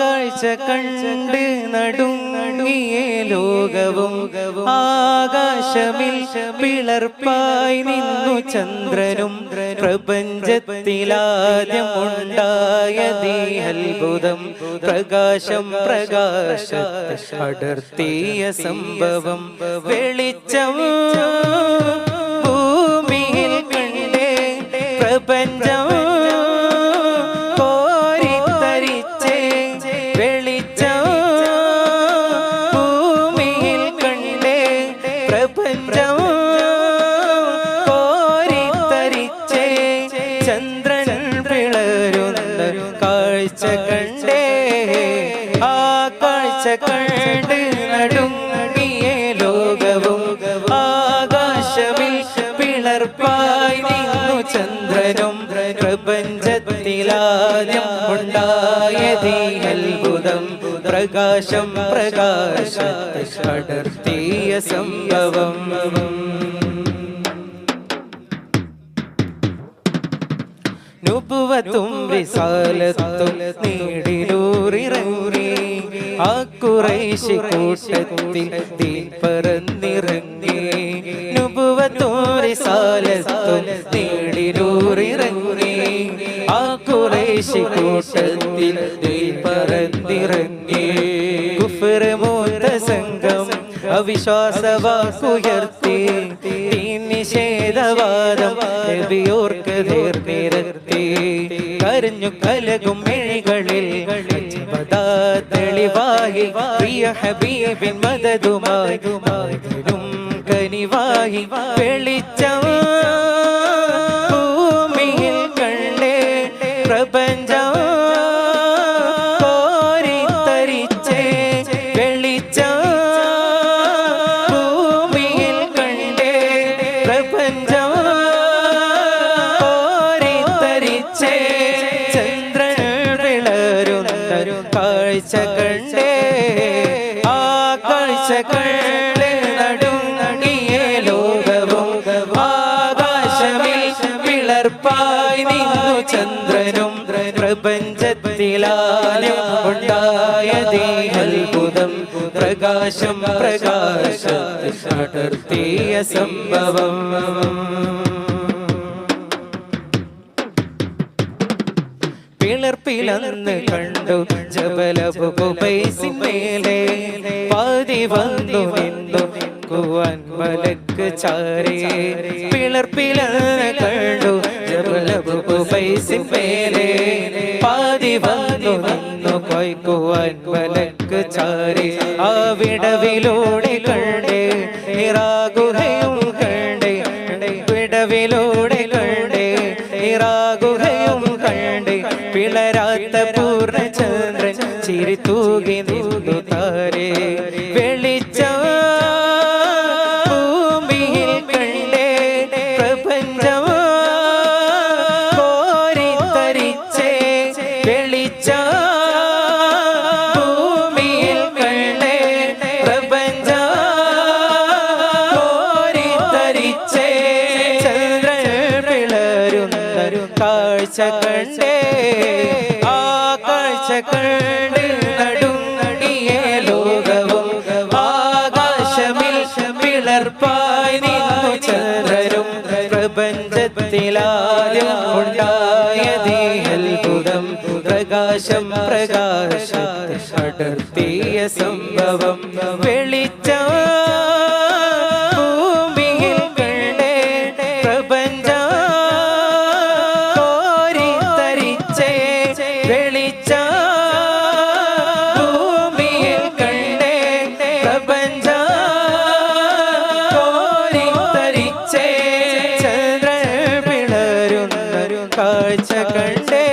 കാഴ്ച കണ്ട് നടുങ്ങിയ ലോകവും. ആകാശമിൽ പിളർപ്പായി നിന്നു ചന്ദ്രനും പ്രപഞ്ചത്തിലാദ്യമുണ്ടായ അത്ഭുതം പ്രകാശം പ്രകാശ അടർത്തിയ സംഭവം. വെളിച്ചം പ്രപഞ്ചം കോരിത്തരിച്ചേ. ചന്ദ്രൻ പിളരുന്ന കാഴ്ച കണ്ടേ. ആ കാഴ്ച കണ്ട് നടുങ്ങിയ ലോകവും ആകാശമിൽ പിളർപ്പായി ചന്ദ്രനും പ്രപഞ്ചത്തിലാദ്യം ഉണ്ടായതീ അത്ഭുതം. പ്രകാശം പ്രകാശത്തെ അടർത്തിയ സംഭവം. നുപുവത്തും വിശാലത്തും നീടിലൂറിറങ്ങി ആ കുറേശി കൂട്ടത്തിൽ തീ പറന്നിറങ്ങി നുപുവത്തും വിശാലത്തും നീടിലൂറിറങ്ങി ആ കുറേശി കൂട്ടത്തിൽ തീ പറന്നിറങ്ങി കുഫറമൂത്ത സംഘം അവിശ്വാസവാക്കുയർത്തി നിഷേധവാദം നബിയോർക്ക് നേർനിരത്തി കരഞ്ഞു കലകും മിഴികളിൽ തെളിവായി പ്രിയ ഹബീബിൻ മതതുമായി കനിവായി വെളിച്ചം കാഴ്ച കണ്ടേ ആ കാഴ്ച കണ്ടേ ലോകവും ആകാശമിൽ പിളർപ്പായി നിന്നു ചന്ദ്രനും പ്രപഞ്ചത്തിലാലും ഉണ്ടായതീ അത്ഭുതം പ്രകാശം പ്രകാശ അടർത്തിയ സംഭവം. പിളർപ്പിലന്ന് കണ്ടു. ജബലപുപൈസിന്മേലെ പാതി വന്നു നിന്നു കുവാൻ മലക്ക് ചാരേ. പിളർപ്പിലന്ന് കണ്ടു. ജബലപുപൈസിന്മേലെ പാതി വന്നു നിന്നു കൊയ്ക്കുവാൻ മലക്ക് ചാരി. ആ വിടവിലൂടെ ചിരി തൂകി നിന്നു താരേ. വെളിച്ച ഭൂമിയിൽ കാഴ്ച കണ്ട്. നിന്നു ചന്ദ്രരും പ്രപഞ്ചത്തിലാദ്യം ഉണ്ടായതീ അത്ഭുതം. പ്രകാശം പ്രകാശ അടർത്തിയ സംഭവം. വെളിച്ചം ಕಂಡೇ